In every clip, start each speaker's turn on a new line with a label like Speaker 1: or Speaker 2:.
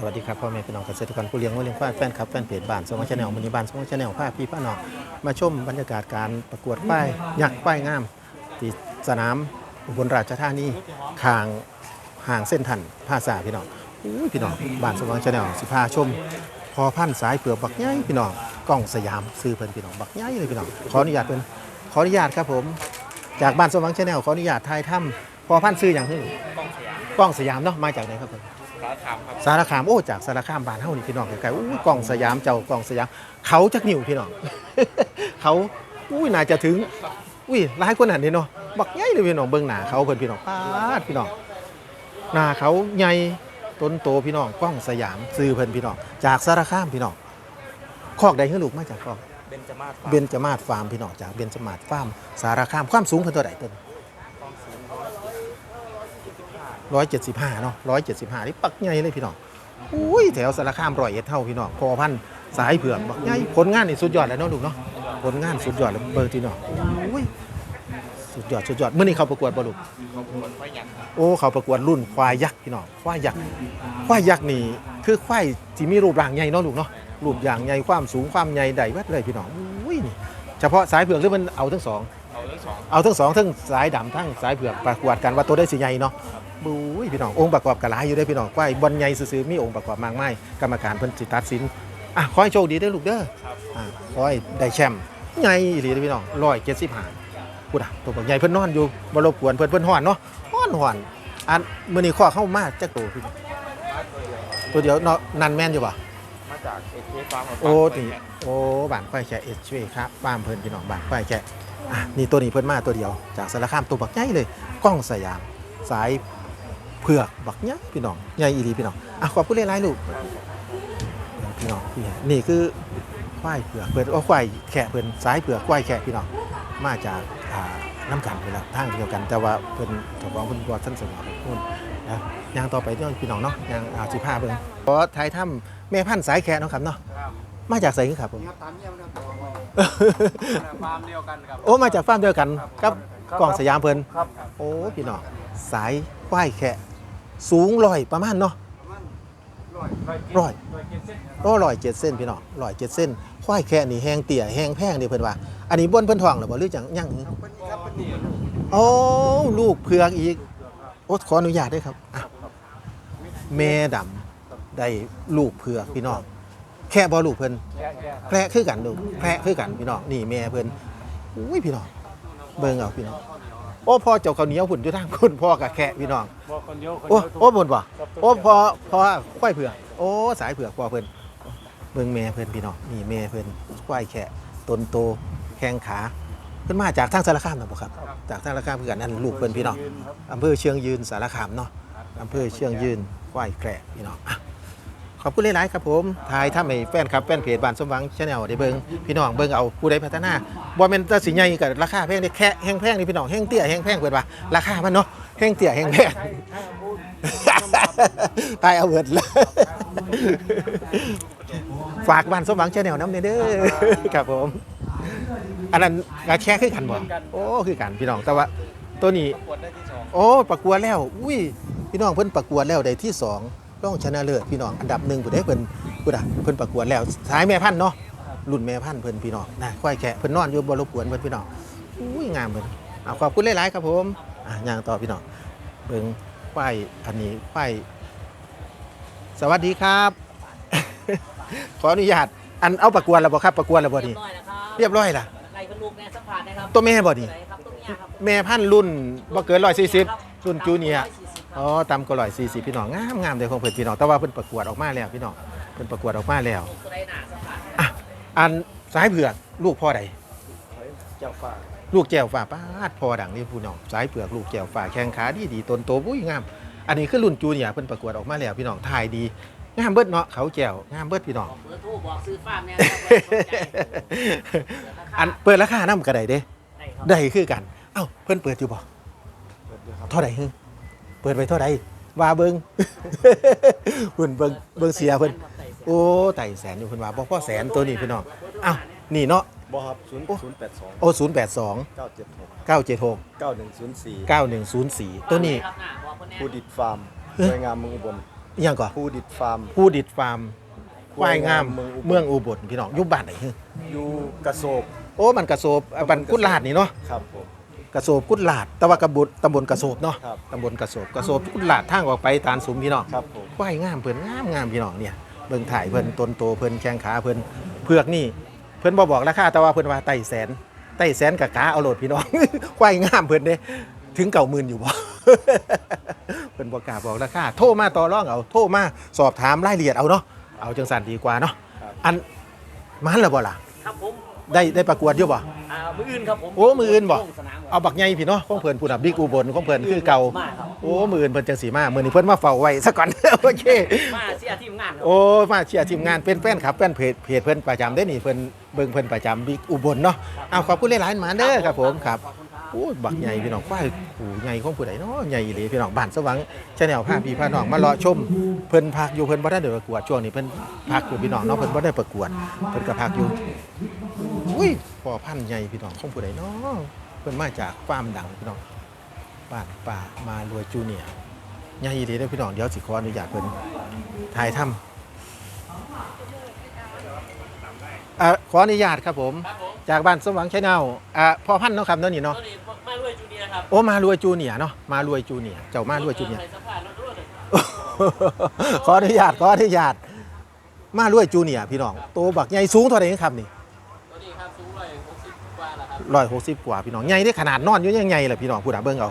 Speaker 1: สวัสดีครับพ่อแม่พี่น้องเกษตรกรผู้เลี้ยงวัวเลี้ยงควายแฟนคลับแฟนเพจบ้านสมองชาแนลมินิบ้านสมองชาแนลพาพี่พ่อน้องมาชมบรรยากาศการประกวดป้ายยักษ์ป้ายงามที่สนามอุบลราชธานีคางห่างเส้นทันภาษาพี่น้องอุ้พี่น้องบ้านสมองชาแนลสิพาชม พอพันสายเปลือกบักใหญ่พี่น้องกล้องสยามซื้อเพิ่นพี่น้องบักใหญ่เลยพี่น้องขออนุญาตเพิ่นขออนุญาตครับผม จากบ้านสมองชาแนลขออนุญาตถ่ายถ้ำพอพันซื้ออย่างหึ่ง
Speaker 2: กล้องสยาม
Speaker 1: กล้องสยามเนาะมาจากไหนครับผม
Speaker 2: สารคามครับ
Speaker 1: สารคามโอ้จากสารคามบ้านเฮานี่พี่น้องไกลๆอู้ยกล่องสยามเจ้ากล่องสยาม เขาจักนิ้วพี่น้อง เขาอุ้ยน่าจะถึงอุ้ยหลายคนหันนี่เนาะบักใหญ่เลยพี่น้องเบิ่งหน้าเขาเพิ่นพี่น้องปาดพี่น้องหน้าเขาใหญ่ต้นโตพี่น้องกล้องสยามซื้อเพิ่นพี่น้องจากสารคามพี่น้องคอกใดให้ลูกมาจากคอก
Speaker 2: เบนจมาศ
Speaker 1: เบญจมาศฟาร์มพี่น้องจากเบญจมาศฟาร์มสารคามความสูงเพิ่นเท่าใดต้น
Speaker 2: กล้องสูง
Speaker 1: ร้อยเจ็ดสิบห้าเนาะร้อยเจ็ดสิบห้านี่ปักใหญ่เลยพี่น้องอุ้ยแถวสารคามร้อยเอ็ดเท่าพี่น้องพอพันธุ์สายเผือกบักใหญ่ผลงานนี่สุดยอดแล้วเนาะลูกเนาะผลงานสุดยอดเลยเบอร์ที่น้องอุ้ยสุดยอดสุดยอดเมื่อนี้เขาประกวดบ่ลูก
Speaker 2: เขาปวดไฟหยักครับ
Speaker 1: โอ้เขาประกวดรุ่นควายยักษ์พี่น้องควายยักษ์ควายยักษ์นี่คือควายที่มีรูปร่างใหญ่เนาะลูกเนาะรูปอย่างใหญ่ความสูงความใหญ่ใดวัดเลยพี่น้องอุ้ยนี่เฉพาะสายเผือกหรือมันเอาทั้งสอง
Speaker 2: เอาทั้งสอง
Speaker 1: เอาทั้งสองทั้งสายดำทั้งสายเผือกประกวดกันว่าตัวได้สิใหญ่เนาะ บุ้ยพี่น้ององค์ประกอบกระลายอยู่ได้อพี่น้องควายบอลใหญ่ซื่อๆมีองค์ประกอบมากมายกรรมการเพิ่นสิตัดสินอะขอให้โชคดีเด้อลูกเด้อ
Speaker 2: ครับ
Speaker 1: อะขอให้ได้แชมป์ใหญ่อีหลีเด้อพี่น้องร้อยเจ็ดสิบห้าพูดอะตัวบักใหญ่เพิ่นนอนอยู่บ่รบกวนเพิ่นเพิ่นฮ้อนเนาะฮ้อนฮ้อนอันมื้อนี้ข้อเข้ามาจักตัวพี่น้องตัวเดียวเนาะนันแม่นอยู่ป่ะ
Speaker 2: มาจากเอเคฟาร์ม
Speaker 1: โอ้นี่โอ้บ้านควายแค่เอชวีครับบ้านเพิ่นพี่น้องบ้านควายแค่อะนี่ตัวนี้เพิ่นมาตัวเดียว จากสารคามตัวบักใหญ่เลยกล้องสยาม สาย เผือกบักใหญ่พี่น้องใหญ่อีหลีพี่น้องอะขอบคุณหลายๆลูกพี่น้องพี่นี่คือควายเผือกเพิ่นโอ้ควายแค่เพิ่นสายเผือกควายแค่พี่น้องมาจากอ่าน้ำกันเวลาทางเดียวกัน แต่ว่าเพิ่นเจ้าของเพิ่นบ่ท่านสมองพุ่นนะย่างต่อไปเนาะพี่น้องเนาะย่างอ่า15เบิ่งขอถ่ายถ้ำแม่พันธุ์สายแค่เนาะครับเนาะ
Speaker 2: ครับ
Speaker 1: มาจากไสคือครับผม
Speaker 2: ตามเยี่ยมนะครับฟาร์มเดียวกันครับ
Speaker 1: โอ้มาจากฟาร์มเดียวกันกับ
Speaker 2: ครับ
Speaker 1: กล่องสยามเพิ่น
Speaker 2: ครับ
Speaker 1: โอ้พี่น้องสายควายแค่ สูงลอยประมาณเนาะร้อยโอ้ลอยเจ็ดเส้นพี่น้องลอยเจ็ดเส้นควายแค่นี่แห้งเตี่ยแห้งแพงนี่เพิ่นว่า อันนี้บ่นเพิ่นทองหรือบ่หรือจังยังโอ้ลูกเผือกอีกโอ้ขออนุญาตด้วยครับอะแม่ดำได้ลูกเผือกพี่น้องแค่บ่ลูกเพิ่นแพะคือกันลูกแพะคือกันพี่น้องนี่แม่เพิ่นอุ้ยพี่น้องเบิ่งเอาพี่น้อง โอ้พ่อเจ้าข้าวเหนียวหุ่นอยู่ทางคุณพ่อกับแค่พี่น้อง
Speaker 2: บอกคนเดียวคน
Speaker 1: โอ้
Speaker 2: เดียว
Speaker 1: โอ้บนบ่โอ้พ่อพ่อควายเผือกโอ้สายเผือกพ่อเพิ่นเบิ่งแม่เพิ่นพี่น้องนี่แม่เพิ่นควายแค่ต้นโตแข้งขาเพิ่นมาจากทางสารคามนะบ่ครับ จากทางสารคามคือกันนั่นลูกเพิ่นพี่น้องอำเภอเชียงยืนสารคามเนาะอำเภอเชียงยืนควายแคระพี่น้องอะ ขอบคุณหลายๆครับผมถ่ายถ้าไม่แฟนครับแฟนเพจบ้านสมหวังชาแนลได้เบิ่งพี่น้องเบิ่งเอาผู้ใดพัฒนาบ่แม่นแตาสิใหญ่กับราคาแพงนี่แค่แห้งแพงนี่พี่น้องแห้งเตี้ยแห้งแพงเพิ่นว่าราคามันเนาะแห้งเตี้ยแห้งแพง ตายเอาเบิดเลยฝากบ้านสมหวังชาแนลน้ำเด้อครับผม อันนั้นกาแค่คือกันบ่โอ้คือกันพี่น้องแต่ว่าตัวนี้
Speaker 2: ปวดได้ที่สอง
Speaker 1: โอ้ประกวดแล้ว อุ้ยพี่น้องเพิ่นประกวดแล้วได้ที่สอง ต้องชนะเลิศพี่น้องอันดับหนึ่งผู้ใดเพิ่นผู้ใดเพิ่นประกวดแล้วสายแม่พันธุ์เนาะรุ่นแม่พันธุ์เพิ่นพี่น้องนะควายแกะเพิ่นนอนอยู่บ่รบกวนเพิ่นพี่น้องอุ้ยงามเพิ่นเอาขอบคุณหลายๆครับผมอะย่างต่อพี่น้องเบิ่งควายอันนี้ควายสวัสดีครับ ขออนุญาตอันเอาประกวดแล้วบ่ครับประกวดแล้วบ่นี่
Speaker 3: เรียบร้อยแล้วครับ
Speaker 1: เรียบร้อยล่ะ
Speaker 3: ไก่เป็นลูกแม่สัมผัสนะครับ
Speaker 1: ตัวแม่บ่นี่
Speaker 3: ไหครับตัวเมียครับ
Speaker 1: แม่พันธุ์รุ่นบ่เกิน140รุ่นจูเนียร์
Speaker 3: 140
Speaker 1: อ๋อตำก็ร้อยสี่สิบพี่น้องงามงามเดี๋ยวของเพิ่นพี่น้องแต่ว่าเพิ่นประกวดออกมาแล้วพี่น้องเพิ่นประกวดออกมาแล้ว
Speaker 3: ตัวใดหนาสัมผัส
Speaker 1: อะอันสายเผือกลูกพ่อใด
Speaker 2: เจ้าฟ้า
Speaker 1: ลูกแก้วฟ้าป้าดพอดังนี่พี่น้องสายเผือกลูกแก้วฟ้าแข้งขาดีดีต้นโตปุ้ยงาม อันนี้คือรุ่นจูเนียร์เพิ่นประกวดออกมาแล้วพี่น้องถ่ายดีงามเบิดเนาะเขาแก้วงามเบิดพี่น้อง
Speaker 3: เบอร์โทรบอกซื้อฟาร์มเนี่ยนะครับ
Speaker 1: อันเปิดราคานำก็ได้เด้
Speaker 3: ได้ครับ
Speaker 1: ได้คือกัน เอ้าเพิ่นเปิดอยู่บ่
Speaker 2: เปิดด้วยครับ
Speaker 1: เท่าใดฮึ เปิดไว้เท่าใดว่าเบิ่งเพิ่นเบิ่งเบิ่งเสียเพิ่นโอ้ไต่แสนอยู่เพิ่นว่าบ่พอแสนตัวนี้พี่น้องอ้าวนี่เนาะ
Speaker 2: บอครับศูนย์ศูนย์แปดสอง
Speaker 1: โอ้082
Speaker 2: เก้าเจ็ดหก
Speaker 1: 976
Speaker 2: เก้าหนึ่งศูนย์สี่
Speaker 1: 9104 ตัวนี้
Speaker 3: ครับหน้าบอกคนแน่
Speaker 2: ผู้ดิดฟาร์ม
Speaker 1: เอ๊ะ
Speaker 2: สวยงามเมืองอุบล
Speaker 1: อิหยังก่อน
Speaker 4: ผู้ดิดฟาร์ม
Speaker 1: ผู้ดิดฟาร์มควายงาม
Speaker 4: เมื
Speaker 1: เมื
Speaker 4: อ
Speaker 1: องง
Speaker 4: อุ
Speaker 1: อุ
Speaker 4: บบล
Speaker 1: ลพี่น้องอยู่บ้านไหนฮึ
Speaker 4: อยู่กระโศก
Speaker 1: โอ้มันกระโสบอะบันกุดลาดนี่เนาะ
Speaker 4: ครับผม
Speaker 1: กระโสบกุดลาด แต่ว่ากระบุตำบลกระโสบเนาะ
Speaker 4: ครับ
Speaker 1: ตำบลกระโสบกระโสบกุดลาดทางออกไปตาลสุมพี่น้อง
Speaker 4: ครับผม
Speaker 1: ควายงามเพิ่นงามงามพี่น้องเนี่ยเบิ่งถ่ายเพิ่นต้นโตเพิ่นแข้งขาเพิ่นเผือกนี่เพิ่นบ่บอกราคาแต่ว่าเพิ่นว่าไต่แสนไต่แสนกับกาเอาโหลดพี่น้องควายงามเพิ่นเด้ถึงเก่าหมื่นอยู่บ่ เพิ่นบ่กล้าบอกราคาโทรมาต่อรองเอาโทรมาสอบถามรายละเอียดเอาเนาะเอาจังสันดีกว่าเนาะอันมันแล้วบ่ล่ะ
Speaker 3: ครับผม
Speaker 1: ได้ได้ประกวดอยู่บ่
Speaker 3: อ่ามืออื่นครับผม
Speaker 1: โอ้มืออื่นบ่
Speaker 3: ลงสนาม
Speaker 1: เอาบักใหญ่พี่เนาะของเพิ่นพูดน่ะบิ๊กอุบลของเพิ่นคือเก่า
Speaker 3: มาครับ
Speaker 1: โอ้มืออื่นเพิ่นจังสีมามื้อนี้เพิ่นมาเฝ้าไว้ซะก่อนโอเค
Speaker 3: มาเสียทีมงานครับ
Speaker 1: โอ้มาเชียร์ทีมงานเป็นแฟนครับแฟนเพจเพจเพิ่นประจำได้นี่เพิ่นเบิ่งเพิ่นประจำบิ๊กอุบลเนาะเอาขอบคุณหลายๆหมาเด้อครับผมครับ
Speaker 3: ขอบคุณครับ
Speaker 1: โอ้ยบักใหญ่พี่น้องควายโอ้ใหญ่ของผู้ใดเนาะใหญ่อีหลีพี่น้องบ้านสว่างชาแนลพาพี่พาน้องมารอชมเพิ่นพักอยู่เพิ่นบ่ได้เดี๋ยวประกวดช่วงนี้เพิ่นพักอยู่พี่น้องเนาะเพิ่นบ่ได้ประกวดเพิ่นก็พักอยู่อุ้ยพ่อพันธุ์ใหญ่พี่น้องของผู้ใดเนาะเพิ่นมาจากฟาร์มดังพี่น้องบ้านป่ามารวยจูเนียร์ใหญ่อีหลีเด้อพี่น้องเดี๋ยวสิขออนุญาตเพิ่นถ่ายทำอะขออนุญาตครับผม
Speaker 3: ครับผม
Speaker 1: จากบ้านสมหวังชาแนลอะพ่อพันธุ์เนาะครับเนาะนี่เนาะ
Speaker 3: ตอนนี้มาด้วยจูเนียร์ครับ
Speaker 1: โอ้มารวยจูเนียร์เนาะมารวยจูเนียร์เจ้ามารวยจูเนียร์
Speaker 3: ใส่สะพานรถรถเลย
Speaker 1: ขออนุญาตขออนุญาตมารวยจูเนียร์พี่น้องโตบักใหญ่สูงเท่าไหร่ครับนี่
Speaker 3: รับร้อยหกสิบกว่า
Speaker 1: พี่น้องใหญ่ได้ขนาดนอนอยู่ยังใหญ่เลยพี่น้องพูดอะเบิ่งเอา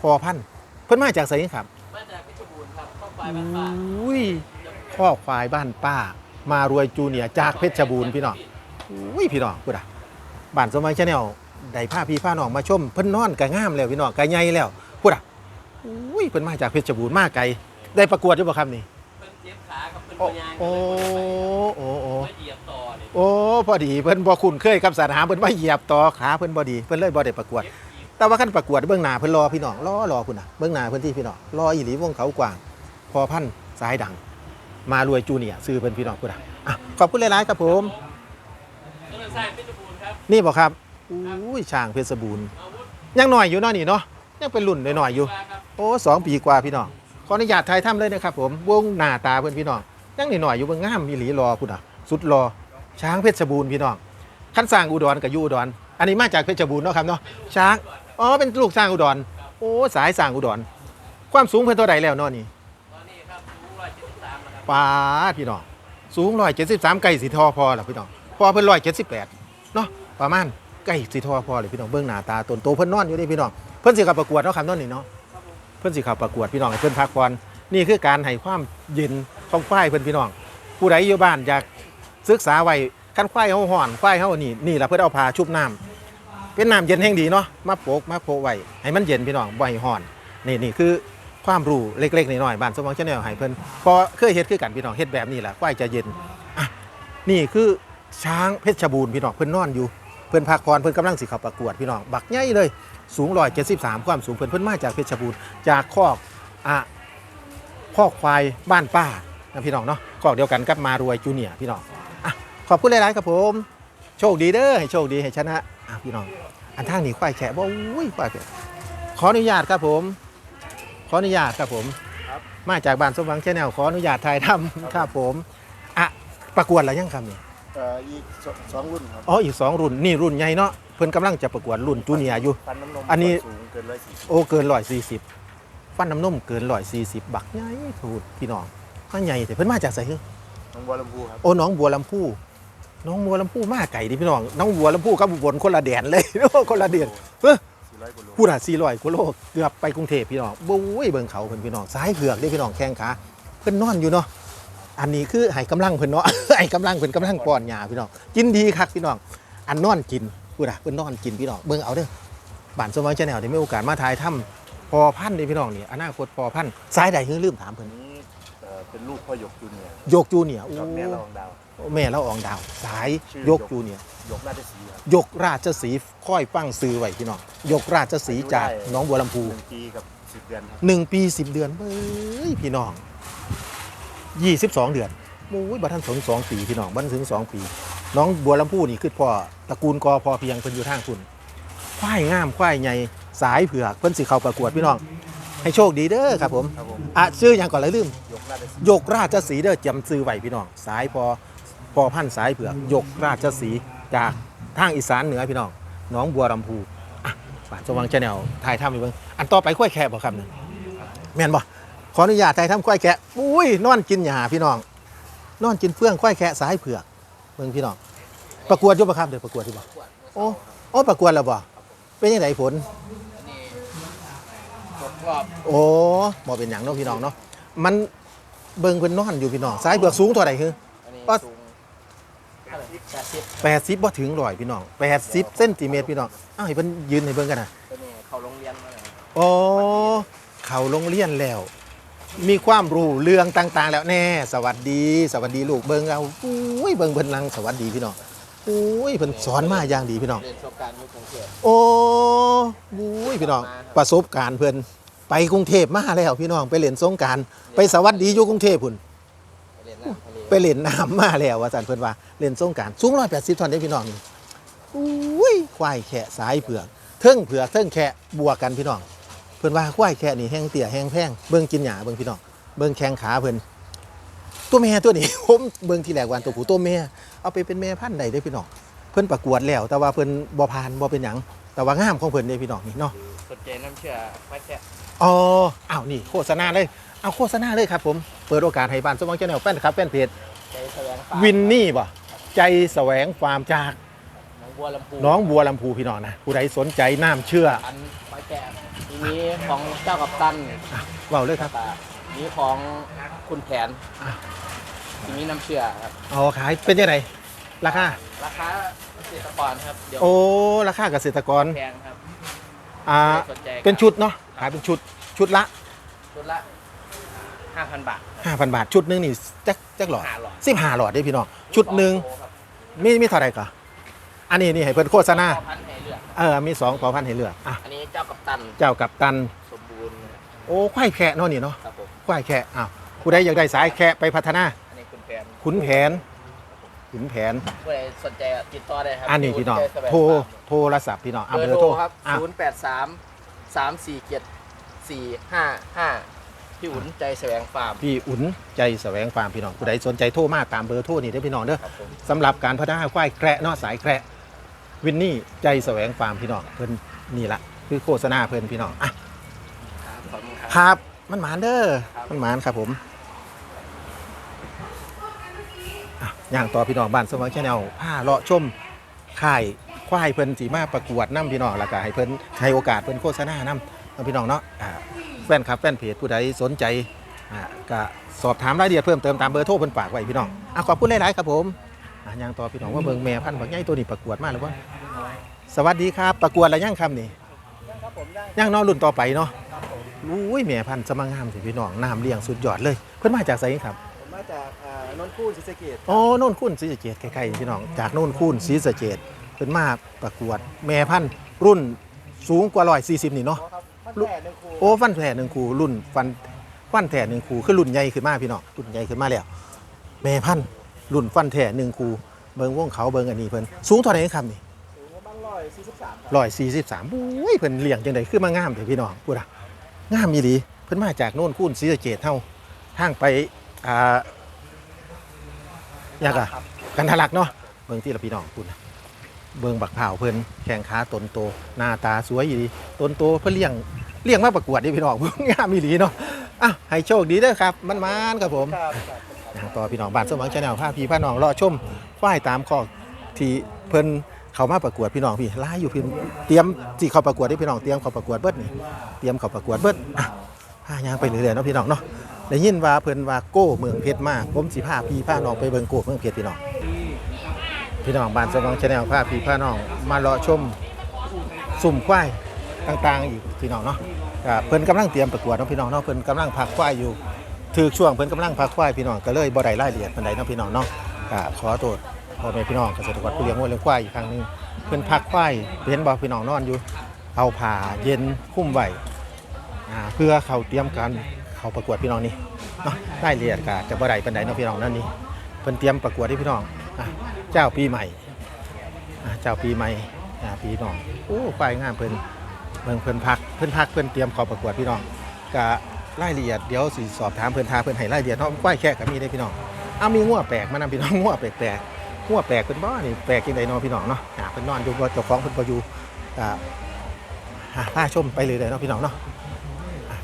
Speaker 1: พอพันธุ์เพิ่นมาจากไสครับ
Speaker 3: มาจากเพชรบูรณ์ครับเข้าไป
Speaker 1: อ
Speaker 3: บ้านป่าุ้
Speaker 1: ยพ่อควายบ้านป้า มารวยจูเนียร์จากเพชรบูรณ์พี่น้องอุ้ยพี่น้องพูดอะบ้านสมัยชาแนลได้พาพี่พาน้องมาชมเพิ่นนอนก็งามแล้วพี่น้องก็ใหญ่แล้วพูดอะอุ้ยเพิ่นมาจากเพชรบูรณ์มาไกลได้ประกวดอยู่บ่ครับนี่
Speaker 3: เพิ่นเจ็บขากับเพิ่น
Speaker 1: โอ้
Speaker 3: พยาง
Speaker 1: โอ้
Speaker 3: เลย
Speaker 1: โอ้โอ้
Speaker 3: มาเหยียบต่อเนี่ย
Speaker 1: โอ้พอดีเพิ่นบ่คุ้นเคยกับสนามเพิ่นมาเหยียบต่อขาเพิ่นบ่ดีเพิ่นเลยบ่ได้ประกวด แต่ว่าคันประกวดเบื้องหน้าเพิ่นรอพี่น้องรอรอพุ่นน่ะเบื้องหน้าเพิ่นที่พี่น้องรออีหลีวงเขากว้าง พอพันสายดัง มารวยจูเนียซื้อเพิ่นพี่น้องพุ่นน่ะอะขอบคุณหลายๆครับผม
Speaker 3: ก็เลยสางเพชรบูรณ์ครับ
Speaker 1: นี่บ่ครับอุ้ยช่างเพชรบูรณ์ยังหน่อยอยู่เนาะนี่เนาะยังเป็นรุ่นน้อยๆอยู่ โอ้สองปีกว่าพี่น้องขออนุญาตถ่ายทำเลยนะครับผมวงหน้าตาเพื่อนพี่น้องยังหน่อยๆอยู่เบิ่งงามมีหลีรอพุ่นอะสุดรอ ช้างเพชรบูรณ์พี่น้องขั้นสร้างอุดรกับยูอุดร อันนี้มาจากเพชรบูรณ์เนาะครับเนาะช้างอ๋อเป็นลูกสร้างอุดร โอ้สายสร้างอุดร ความสูงเพิ่นเท่าใดแล้วเนาะนี่
Speaker 3: ตอนนี้ครับสูงร้อยเจ็ดสิบสามนะครับ
Speaker 1: ป้าดพี่น้องสูง173ไก่สีทอพอล่ะพี่น้องพอเพิ่น178เนาะประมาณไก่สีทอพอเลยพี่น้องเบิ่งหน้าตาตนโตเพิ่นนอนอยู่ด้พี่น้องเพิ่นสิข้าประกวดเนาะครับเนาะนี่เนาะเพื่นสิขับประกวดพี่น้องให้เพื่นพักผ่อนนี่คือการให้ความเย็นของควายเพื่นพี่น้อง ผู้ใดอยู่บ้านอยาก ศึกษาไว้คันควายเฮาห่อนควายเฮานี่นี่ละเพื่อเอาผ้าชุบน้ำเป็นน้ำเย็นแห่งดีเนาะมาโปกมาโพกไว้ให้มันเย็นพี่น้องบ่ให้ห่อนนี่นี่คือความรู้เล็กๆน้อยๆบ้านสมองชาแนลให้เพิ่นพอเคยเฮ็ดคือกันพี่น้องเฮ็ดแบบนี้แหละควายจะเย็นอะนี่คือช้างเพชรบูรณ์พี่น้องเพิ่นนอนอยู่เพิ่นพักผ่อนเพิ่นกำลังสิเข้าประกวดพี่น้องบักใหญ่เลยสูง173ความสูงเพิ่นเพิ่นมาจากเพชรบูรณ์จากคอกอะคอกควายบ้านป้านะพี่น้องเนาะคอกเดียวกันกับมารวยจูเนียร์พี่น้อง ขอบคุณหลายๆครับผม โชคดีเด้อให้โชคดีให้ชนะอะพี่น้อง อันทางนี้ควายแฉะบ่อุ้ยควายแฉะขออนุญาตครับผม ขออนุญาตครับผม
Speaker 4: ครับ
Speaker 1: มาจากบ้านสมหวังแชนแนลขออนุญาตถ่ายทำครับผมอะประกวดแล้วยังครับนี่
Speaker 4: เอ่ออีกสสองรุ่นครับ
Speaker 1: อ๋ออีกสองรุ่นนี่รุ่นใหญ่เนาะเพิ่นกำลังจะประกวดรุ่นจูเนียร์อยู่
Speaker 4: ฟันน้ำนม
Speaker 1: อันนี้
Speaker 4: สูงเกินร้อยสี่สิบ
Speaker 1: โอ้เกินร้อยสี่สิบฟันน้ำนมเกินร้อยสี่สิบบักใหญ่ถูดพี่น้องข้าใหญ่แต่เพิ่นมาจากไสเหรอ
Speaker 4: น้องบัวลำพูครับ
Speaker 1: โอ้น้องบัวลำพู น้องบัวลำพูมาไก่ดิพี่น้องน้องบัวลำพูกับอุบลคนละแดนเลย คนละแดนเฮ้ย
Speaker 4: สี่ร้อยกว่าโล
Speaker 1: พูดอะสี่ร้อยกิโลเกือบไปกรุงเทพพี่น้องบุ้ยเบิ่งเขาเพิ่นพี่น้องสายเผือกเด้พี่น้องแข้งขาเพิ่นนอนอยู่เนาะอันนี้คือให้กำลังเพิ่นเนาะให้กำลังเพิ่นกำลังป้อนยาพี่น้องกินดีคักพี่น้อง อันนอนกินพูดอะเพิ่นนอนกินพี่น้องเบิ่งเอาเด้อบ้านสมัยชาแนลได้มีโอกาสมาถ่ายถ้ำพอพันธุ์เด้พี่น้องนี่อนาคตพอพันธุ์สายใดคือลืมถามเพิ่น
Speaker 4: อันนี้เอ่อเป็นลูกพ่อหยกจูเนียร์
Speaker 1: โยกจูเนียร์โอ้
Speaker 4: กับแม่ละอองดาว
Speaker 1: แม่ละอองดาว สาย
Speaker 4: ชื่อ
Speaker 1: โยกจูเนียร์
Speaker 4: หยกราชสีห์ครับ
Speaker 1: ยกราชสีห์ค่อยฟังซื้อไว้พี่น้องยกราชสีห์จากหน้องบัวลำพู
Speaker 4: หนึ่งปีกับสิบเดือนครับ
Speaker 1: หนึ่งปีสิบเดือนเบ้ยพี่น้องยี่สิบสองเดือนโอ้ยบัทันถึงสองปีพี่น้องบัทันถึงสองปี น้องบัวลำพูนี่คือพ่อตระกูลกอพอเพียงเพิ่นอยู่ทางคุณควายงามควายใหญ่สายเผือกเพิ่นสิเข้าประกวดพี่น้อง ให้โชคดีเด้อครับผม
Speaker 4: ครับผม
Speaker 1: อะซื้ออย่างก่อนเลยลืม
Speaker 4: ยกหน้าได้สี
Speaker 1: ยกราชสีห์เด้อจำซื้อไว้พี่น้อง สายพอ พอพันธุ์สายเผือกยกราชสีห์จากทางอีสานเหนือพี่น้องหน้องบัวลำพูอะป่านสว่างชาแนลถ่ายทำอีกเบิ่งอันต่อไปค่อยแค่บ่ครับนั่นแม่นบ่ขออนุญาตถ่ายทำค่อยแค่อุ้ยนอนกินหญ้าพี่น้องนอนกินเฟื่องค่อยแค่สายเผือกเบิ่งพี่น้องประกวดอยู่บ่ครับเดี๋ยวประกวดอยู่บ่โอ้โอ้ประกวดแล้วบ่เป็นยังไงผล
Speaker 3: นี่ครบรอบ
Speaker 1: โอ้บ่เป็นหยังเนาะพี่น้องเนาะมันเบิ่งเพิ่นนอนอยู่พี่น้องสายเผือกสูงเท่าไหร่คือ
Speaker 3: แปดสิบ
Speaker 1: แปดสิบบ่ถึงร้อยพี่น้องแปดสิบเซนติเมตรพี่น้องอ้าวให้เพิ่นยืนให้เบิ่งกันนะ
Speaker 3: ตัวนี้เขาโรงเรียนมาเลย
Speaker 1: โอ้เข้าโรงเรียนแล้ว มีความรู้เรื่องต่างๆ แล้วแน่ สวัสดี สวัสดีลูกเบิ่งเอาอุ้ยเบิ่งเพิ่นนั่งสวัสดีพี่น้องอุ้ยเพิ่นสอนมาอย่างดีพี่น้อง
Speaker 3: เรียนประสบการณ์อยู่กรุงเทพ
Speaker 1: โอ้อุ้ยพี่น้องประสบการณ์เพิ่นไปกรุงเทพมาแล้วพี่น้องไปเล่นสงกรารไปสวัสดีอยู่กรุงเทพพุ่น ไปเล่นน้ำมาแล้วว่าสันเพิ่นว่าเล่นสงกรารสูงร้อยแปดสิบท่อนได้พี่น้องนี่อุ้ยควายแขะสายเผือกเทิงเผือกเทิงแขะบวกกันพี่น้อง เพิ่นว่าควายแขะนี่แห้งเตี่ยแห้งแพงเบิ่งกินหญ้าเบิ่งพี่น้องเบิ่งแข้งขาเพิ่นตัวแม่ตัวนี้ผมเบิ่งที่แรกวันตัวผู้ตัวแม่เอาไปเป็นแม่พันธุ์ใดได้อพี่น้องเพิ่นประกวดแล้ว แต่ว่าเพิ่นบ่ผ่านบ่เป็นหยังแต่ว่างามของเพิ่นเด้อพี่น้องนี่เนาะ
Speaker 3: สนใจน้ำเชื่อไว้แค่
Speaker 1: อ๋ออ้าวนี่โฆษณาเลย เอาโฆษณาเลยครับผม เปิดโอกาสให้บ้านสมองแชนแนลแฟนครับแฟนเพจ
Speaker 3: ใจแสวงฟาร์ม
Speaker 1: วินนี่บ่ใจแสวงฟาร์มจาก
Speaker 3: หน้องบัวลำพู
Speaker 1: น้องบัวลำพูพี่น้องนะผู้ใดสนใจน้ำเชื่อ
Speaker 3: อันไว้แค่ทีนี้ของเจ้ากับตัน
Speaker 1: อะเว้าเลยครับ
Speaker 3: ตามีของคุณแผน
Speaker 1: อะ
Speaker 3: ทีนี้น้ำเชื่อครับ
Speaker 1: เอาขายเป็นยังไงราคา
Speaker 3: ราคาเกษตรกรครับ เดี๋ยว
Speaker 1: โอ้ราคาเกษตรกร
Speaker 3: แพงครับ
Speaker 1: อ่า
Speaker 3: ใครสนใจ
Speaker 1: เป็นชุดเนาะขายเป็นชุดชุดละ
Speaker 3: ชุดละ 5,000บาท
Speaker 1: 5,000บาท ชุดหนึงนี่จักจักหลอด
Speaker 3: ห้าหลอด
Speaker 1: สิบห้าหลอดได้พี่น้องชุดหนึ่ง
Speaker 3: สอโลครับ
Speaker 1: มีมีเท่าไหร่ก่อนอันนี้นี่ให้เพิ่นโฆษณา
Speaker 3: สองพันให้เลือก
Speaker 1: เออมีสองพอพันให้เลือกอะ
Speaker 3: อันนี้เจ้ากับตัน
Speaker 1: เจ้ากับตัน
Speaker 3: สมบูรณ์
Speaker 1: โอ้ควายแคะเนาะนี่เนาะ
Speaker 3: ครับผม
Speaker 1: ควายแคะอ้าวผู้ใดอยากได้สายแคะไปพัฒนา
Speaker 3: อันนี้คุณแผน
Speaker 1: ขุนแผน ขุนแผน
Speaker 3: ผู้ใดสนใจติดต่อได้ครั
Speaker 1: อันนี้พี่น้อง
Speaker 3: ใจแสว
Speaker 1: โทร
Speaker 3: ฟาร์ม
Speaker 1: โทรศัพท์พี่น้องเอา
Speaker 3: เบอ
Speaker 1: เบอ
Speaker 3: ร์
Speaker 1: ร์
Speaker 3: โท
Speaker 1: โท
Speaker 3: ร
Speaker 1: ร
Speaker 3: ครับ
Speaker 1: อะ
Speaker 3: 083 347 4555 พี่อุ่นใจแสวงฟาร์ม
Speaker 1: พี่อุ่นใจแสวงฟาร์มพี่น้องผู้ใดสนใจโทรมาตามเบอร์โทรนี่ได้อพี่น้องเด้อ
Speaker 3: ครับผม
Speaker 1: สำหรับการพัฒนาควายแคระเนอสายแคระวินนี่ใจแสวงฟาร์มพี่น้องเพิ่นนี่ละคือโฆษณาเพิ่นพี่น้องอะ
Speaker 3: ครับขอบคุณครับ
Speaker 1: ครับมันหมานเด้อ
Speaker 3: ครับ
Speaker 1: มันหมานครับผมอะอย่างต่อพี่น้องบ้านสว่างชาแนลผ้าเลาะชมค่ายควายเพิ่นสีมาประกวดน้ำพี่น้องแล้วก็ให้เพิ่นให้โอกาสเพิ่นโฆษณาน้ำพี่น้องเนาะอ่า แฟนคลับแฟนเพจผู้ใดสนใจอ่าก็สอบถามรายละเอียดเพิ่มเติมตามเบอร์โทรเพิ่นฝากไว้พี่น้องอะขอบคุณหลายๆครับผมอะอย่างต่อพี่น้องว่าเบิ่งแม่พันธุ์บักใหญ่ตัวนี้ประกวดมาแล้วบ่สวัสดีครับ ประกวดแล้วยังคำนี่
Speaker 3: ครับผมได้
Speaker 1: ยังเนอรุ่นต่อไปเนาะ
Speaker 3: ครับผม
Speaker 1: อุ้ยแม่พันธุ์สมังงามสิพี่น้องน้ำเลี้ยงสุดยอดเลย เพิ่นมาจากไสครับ
Speaker 2: ผมมาจากอ่านนท์คู่ศรีสะเกษ
Speaker 1: อ๋อโน่นคุ้นศรีสะเกดใกล้ๆพี่น้อง จากโน่นคุ้นศรีสะเกดเพิ่นมาประกวด แม่พันธุ์รุ่นสูงกว่า140นี่เนาะ
Speaker 2: ครับ มันแผ่หนึ่งคู่
Speaker 1: โอ้ฟันแผ่หนึ่งคูรุ่นฟันฟันแผ่หนึ่งคูคือรุ่นใหญ่ขึ้นมาพี่น้องรุ่นใหญ่ขึ้นมาแล้วแม่พันธุ์รุ่นฟันแผ่หนึ่งคูเบิ่งวงเขาเบิ่งอันนี้เพิ่นสูงเท่าไหร่ครับนี่
Speaker 2: สูงประมาณร้อยสี่สิบสาม
Speaker 1: ร้อยสี่สิบสามอุ้ยเพิ่นเลี้ยงจังไดคือมางามเถอะพี่น้องพูดอะงามมีหลีเพิ่นมาจากโน่นคูนศรีสะเกดเฮาทางไปอ่าอยากอะกันทะลักเนาะเบิ่งที่ละพี่น้องพูดนะเบิ่งบักเผาวเพิ่นแข้งขาตนโตหน้าตาสวยอยู่ดีตนโตเพิ่นเลี้ยง เลี้ยงมาประกวดเดิพี่น้อง งามมีหลีเนาะอะให้โชคดีเด้อครับ มันมานๆครับผม
Speaker 2: ครับครับ
Speaker 1: อย่างต่อพี่น้องบ้านสมหวังชาแนลพาพี่พาน้องรอชมฝ้ายตามข้อที่เพิ่นเขามาประกวดพี่น้องพี่ล่ายอยู่พี่เตรียมสิเขาประกวดได้พี่น้องเตรียมเขาประกวดเบิดนี่เตรียมเขาประกวดเบิดอะพายางไปเรื่อยๆเนาะพี่น้องเนาะได้ยินว่าเพิ่นว่าโก้เมืองเพชรมาผมสิพาพี่พาน้องไปเบิ่งโก้เมืองเพชรพี่น้องพี่น้องบ้านสมหวังชาแนลพาพี่พาน้องมารอชมสุ่มควายต่างๆอีกพี่น้องเนาะ ก็เพิ่นกำลังเตรียมประกวดเนาะพี่น้องเนาะเพิ่นกำลังพักควายอยู่ถือช่วงเพิ่นกำลังพักควายพี่น้องก็เลยบ่ได้รายละเอียดปานใดเนาะพี่น้องเนาะก็ขอโทษพ่อแม่พี่น้องเกษตรกรผู้เลี้ยงวัวเลี้ยงควายอีกครั้งหนึงเพิ่นพักควายเห็นบ่พี่น้องนอนอยู่เอาผ้าเย็นคลุ้มไว้ อ่าเพื่อเขาเตรียมการเขาประกวดพี่น้องนี่เนาะรายละเอียดก็จะบ่ได้ปานใดเนาะพี่น้องนั่นนี่เพิ่นเตรียมประกวดให้พี่น้องอะเจ้าปีใหม่อะเจ้าปีใหม่อ่าพี่น้องโอ้ควายงามเพิ่น เบิ่งเพิ่อนพักเพิ่อนพักเพิ่อนเตรียมข้าประกวดพี่น้องกะรายละเอียดเดี๋ยวสิสอบถามเพิ่อนทาเพิ่อนให้รายละเอียดเนาะควายแค่ก็มีได้พี่น้องอ้ามีงัวแปลกมานำพี่น้องงัวแปลกๆงัวแปลกเป็นบ่นี่แปลกจังไดเนาะพี่น้องเนาะอ่าเพิ่อนนอนอยู่บ่เจ้าของเพิ่อนบ่อยู่อ่าหาพาชมไปเลยเลยเนาะพี่น้องเนาะ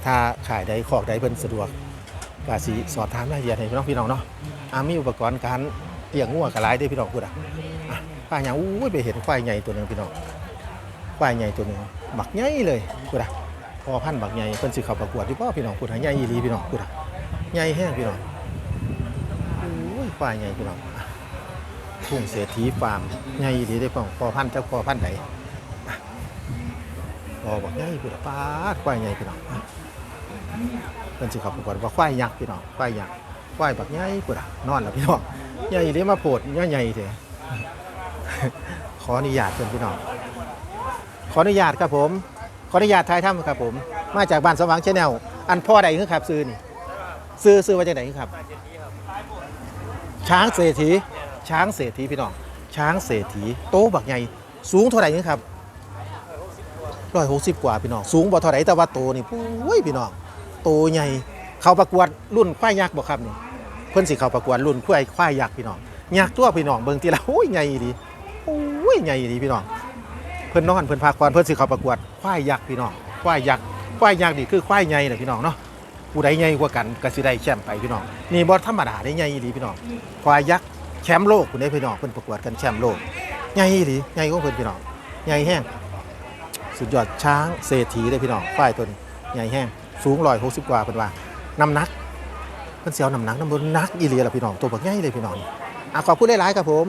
Speaker 1: ถ้าขายใดขอกใดเพิ่นสะดวกก็สิสอบถามรายละเอียดให้พี่น้องพี่น้องเนาะอามีอุปกรณ์การเลี้ยงงัวก็หลายเด้พี่น้องพูดอะอะป้าหยังอู้ยไปเห็นควายใหญ่ตัวหนึ่งพี่น้องควายใหญ่ตัวหนึง บักใหญ่เลยพูดอะพอพันบักใหญ่เพิ่นสิเข้าประกวดที่พ่อพี่น้องพูดหาใหญ่อีหลีพี่น้องพูดหาใหญ่แห้งพี่น้องโอ้ยควายใหญ่พี่น้องทุ่งเศรษฐีฟาร์มใหญ่อีหลีได้อพ่อพอพันเจ้าพอพันไหนพอบักใหญ่พี่น้องป้าควายใหญ่พี่น้องเพิ่นสิเข้าประกวดว่าควายยักษ์พี่น้องควายยักษ์ควายบักใหญ่พูดอะนอนแล้วพี่น้องใหญ่อีหลีมาโพดใหญ่ๆเถอะขออนุญาตเพิ่นพี่น้อง ขออนุญาตครับผม ขออนุญาตทายถ้ำครับผม มาจากบ้านสว่างชาแนลอันพ่อใดคือครับซื้อนี่ซื้อซื้อมาจากไหนครับ ช้างเศรษฐี ช้างเศรษฐีพี่น้อง ช้างเศรษฐี โตบักใหญ่ สูงเท่าไหร่นี่ครับร้อยหกสิบกว่าพี่น้อง สูงบ่เท่าไหร่แต่ว่าโตนี่ปุ้ยพี่น้อง โตใหญ่ เขาประกวดรุ่นควายยักษ์บ่ครับนี่ เพิ่อนสิเขาประกวดรุ่นควายควายยักษ์พี่น้อง ยักษ์ตัวพี่น้องเบิ่งทีละโอ้ยใหญ่ดีโอ้ยใหญ่ดีพี่น้อง เพิ่นนอนเพิ่นพักผ่อนเพิ่นสิเข้าประกวดควายยักษ์พี่น้องควายยักษ์ควายยักษ์นี่คือควายใหญ่น่ะพี่น้องเนาะผู้ใดใหญ่กว่ากันก็สิได้แชมป์ไปพี่น้องนี่บ่ธรรมดาได้ใหญ่อีหลีพี่น้องควายยักษ์แชมป์โลกคุณได้พี่น้องเพิ่นประกวดกันแชมป์โลกใหญ่อีหลีใหญ่กว่าเพิ่นพี่น้องใหญ่แห้งสุดยอดช้างเศรษฐีเลยพี่น้องควายตัวนี้ใหญ่แห้งสูง160กว่าเพิ่นว่าน้ำหนักเพิ่นเสิเอาน้ำหนักน้ำบนนักอีหลีล่ะพี่น้องตัวบักใหญ่เลยพี่น้องอะขอบคุณหลายๆครับผม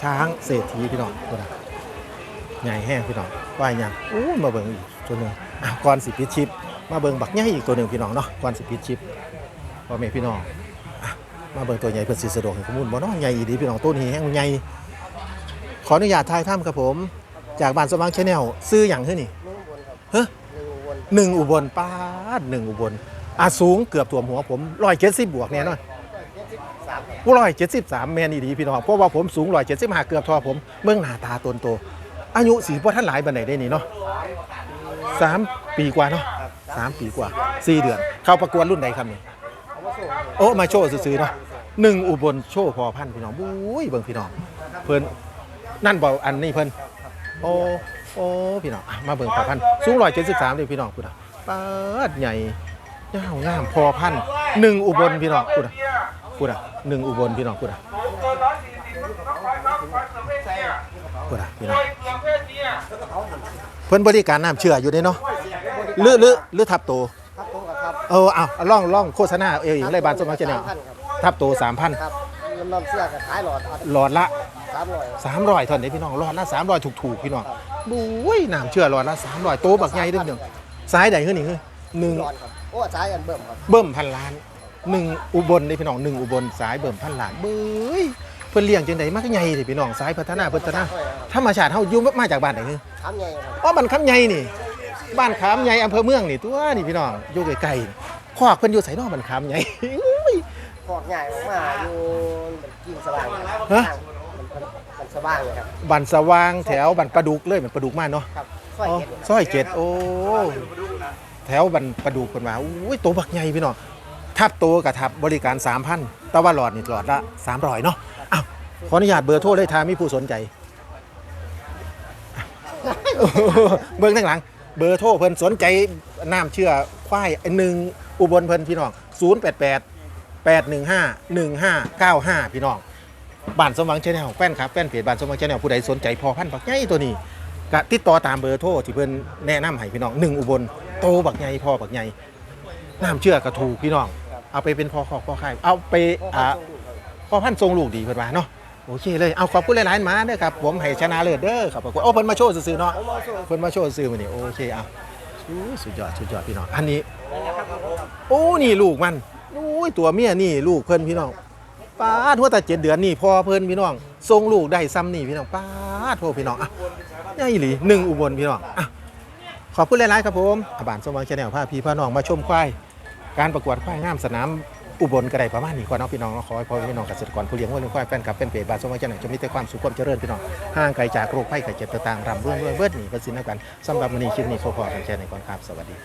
Speaker 1: ช้างเศรษฐีพี่น้องตัวนั้ ใหญ่แห้งพี่น้องว่ายยังอู้มาเบิ่งอีกตัวหนึ่งก่อนสิปิชิปมาเบิ่งบักใหญ่อีกตัวหนึ่งพี่น้องเนาะก่อนสิปิชิปพ่อแม่พี่น้องมาเบิ่งตัวใหญ่เพื่อสิสะดวกให้ข้อมูลบ่เนาะใหญ่อีดีพี่น้องต้นนี้แห้งใหญ่ขออนุญาตทายถ้ำครับผม จากบ้านสว่างแชาแนลซื้ออย่างเฮ้ยนี่
Speaker 3: นุ่งบนครับ
Speaker 1: เฮ้ย
Speaker 3: หนึ่งอุบล
Speaker 1: หนึ่งอุบลป้าดหนึ่งอุบลอะสูงเกือบตัวหัวผมร้อยเจ็ดสิบบวกแน่นอน
Speaker 3: สาม
Speaker 1: ผู้ร้อยเจ็ดสิบสามแมนอีดีพี่น้องเพราะว่าผมสูงร้อยเจ็ดสิบห้าเกือบทอผมเมืองหน้าตาตนโต อายุสีพ่ท่านหลายบันไดได้นี่เนาะสามปีกว่าเนาะสามปีกว่าสี่เดือน เข้าประกวดรุ่นใดครับนี่โอ้มาโชว์ซื้อๆเนาะหนึ่งอุบลโชว์พอพันพี่น้องบุ้ยเบิ่งพี่น้องเพิ่นนั่นบ่อันนี้เพิ่นโอ้โอ้พี่น้องมาเบิ่งพอพันสูงร้อยเจ็ดสิบสามเลยพี่น้องพูดอะปาดใหญ่ยาวงามพอพันหนึ่งอุบลพี่น้องพูดอะพูดอะหนึ่งอุบลพี่น้องพูดอะพูดอะพี่น้อง เพิ่นบริการน้ำเชื่ออยู่เด้เนาะหรือหรือหรือทับโต
Speaker 3: ครับผมกับครับ
Speaker 1: เออเอาเอาล่องล่องโฆษณาเอวอีกเลยบานสมัครเจเนล
Speaker 3: สามพันครับ
Speaker 1: ทับโตสามพัน
Speaker 3: ครับน้ำนำเสื้อกับขายหลอดเอา
Speaker 1: หลอดละ
Speaker 3: สามร้อย
Speaker 1: สามร้อยเท่านี้พี่น้องหลอดละสามร้อยถูกๆพี่น้องบุ้ยน้ำเชื่อหลอดละสามร้อยโตบักใหญ่เด้วยพี่น้องซ้ายใดขึ้นนี่คือหนึ่ง
Speaker 3: หลอดครับโอ้สายอันเบิ่มครับ
Speaker 1: เบิ่มพันล้านหนึ่งอุบลนี่พี่น้องหนึ่งอุบลสายเบิ่มพันล้านเบ้ยเพิ่นเลี้ยงจังไดมักใหญ่เลยพี่น้องสายพัฒนาพัฒนาธรรมชาติเฮาอยู่มาจากบ้านไหนคือ
Speaker 3: ถามใหญ่ครับ
Speaker 1: อ๋อบ้านคำใหญ่นี่ บ้านขามใหญ่อำเภอเมืองนี่ตัวนี่พี่น้องอยู่ไกลๆคอกเพิ่นอยู่ไสเนอกบ้านขามใหญ่ อุ้ย
Speaker 3: ฟอกใหญ่ออกมาอยู่มันกินสว่างครับ
Speaker 1: ฮะ
Speaker 3: มันมันสว่างเลยครับ
Speaker 1: บันสว่างแถวบันประดุกเลยมันประดุกมากเนาะ
Speaker 3: ครับซอย
Speaker 1: อ๋อ
Speaker 3: เก็ด
Speaker 1: ซอยเจ็ดโอ้แถวบันประดุกคนว่าอุ้ยโตบักใหญ่พี่น้องทับโตกับทับบริการ 3,000แต่ว่าหลอดนี่หลอดละ300เนาะอ้าวขออนุญาตเบอร์โทรเลยถ้ามีผู้สนใจ เบิ่งทางหลัง เบอร์โทรเพิ่นสนใจน้ำเชื่อควายหนึ่งอุบลเพิ่นพี่น้อง 088 815 1595 พี่น้องบ้านสมหวังชาแนลแฟนครับแฟนเพจบ้านสมหวังชาแนลผู้ใดสนใจพอพันธุ์บักใหญ่ตัวนี้ก็ติดต่อตามเบอร์โทรที่เพิ่นแนะนำให้พี่น้องหนึ่งอุบลโตบักใหญ่พอบักใหญ่น้ำเชื่อกระถูกพี่น้อง เอาไปเป็นพอขอกพอค่ายเอาไป
Speaker 3: พ่อ
Speaker 1: อ่า
Speaker 3: พันธุ์ส่งลูกครับ
Speaker 1: พอพันธุ์ทรงลูกดีเพิ่นว่าเนาะ โอเคเลย เอาขอบคุณหลายๆหมาเด้อครับ ผมให้ชนะเลิศเด้อครับขอบคุณโอ้เพิ่นมาโชว์ซื่อๆเนาะ
Speaker 3: เพิ่
Speaker 1: นมาโชว์ซื่อมื้อนี้โอเคเอาชูสุดยอดสุดยอดพี่น้อง อันนี้ โอ้ นี่ลูกมันโอ้ยตัวเมียนี่ลูกเพิ่นพี่น้องป้าดหัวแต่เจ็ดเดือนนี่พอเพิ่นพี่น้องทรงลูกได้ซ้ำนี่พี่น้องป้าดโทพี่น้องอะใหญ่อีหลีหนึ่งอุบลพี่น้องอะขอบคุณหลายๆครับผมอาบานสมหวังชาแนลพาพี่พาน้องมาชมควายการประกวดควายงามสนาม อุบลก็ได้ประมาณนี้ก่อนเนาะพี่น้องเนาะขอให้พ่อพี่น้องเกษตรกรผู้เลี้ยงวัวเลี้ยงควายแฟนคลับเป็นเพจบาสมหวังชาแนลจะมีแต่ความสุขความเจริญพี่น้องห่างไกลจากโรคภัยไข้เจ็บต่างๆร่ำรวยรวยเบิดหนีเบิดสินแล้วกันสำหรับวันนี้คลิปนี้ขอขอกันแค่ในก่อนครับสวัสดีครับ